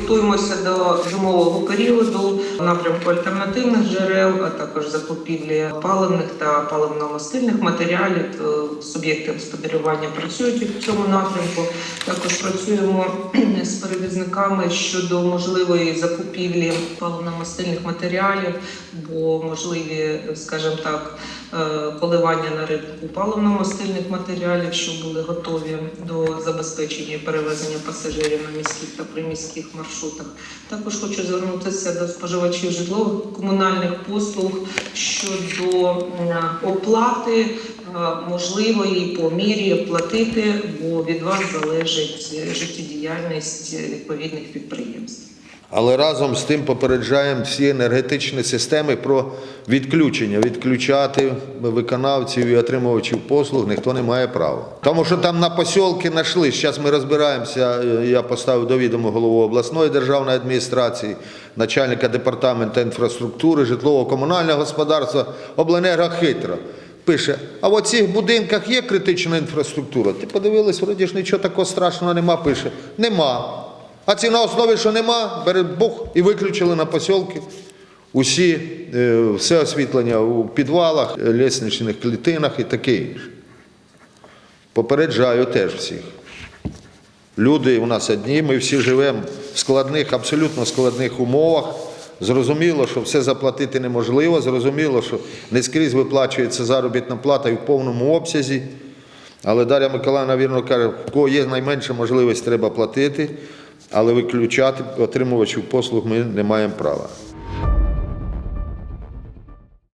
Готуємося до зимового періоду напрямку альтернативних джерел, а також закупівлі паливних та паливно-мастильних матеріалів. Е, Суб'єкти господарювання працюють в цьому напрямку. Також працюємо з перевізниками щодо можливої закупівлі паливно-мастильних матеріалів, бо можливі, скажімо так, е, коливання на ринку паливно-мастильних матеріалів, щоб були готові до забезпечення і перевезення пасажирів на міських та приміських маршрутах. Також хочу звернутися до споживачів житлових комунальних послуг щодо оплати е, можливої по мірі платити, бо від вас залежить е, життєдіяльність е, відповідних підприємств. Але разом з тим попереджаємо всі енергетичні системи про відключення. Відключати виконавців і отримувачів послуг ніхто не має права. Тому що там на посілки знайшли. Зараз ми розбираємося. Я поставив до відома голову обласної державної адміністрації, начальника департаменту інфраструктури, житлово-комунального господарства, обленерго хитро. Пише, а в оцих будинках є критична інфраструктура. Ти подивились, вроді ж нічого такого страшного нема. Пише, нема. А ці на основі, що нема, бере Бог і виключили на посілки усі, е, все освітлення у підвалах, лісничних клітинах і таке інше. Попереджаю теж всіх. Люди у нас одні, ми всі живемо в складних, абсолютно складних умовах. Зрозуміло, що все заплатити неможливо, зрозуміло, що не скрізь виплачується заробітна плата і в повному обсязі. Але Дар'я Миколаївна вірно каже, в кого є найменша можливість, треба платити, але виключати отримувачів послуг ми не маємо права.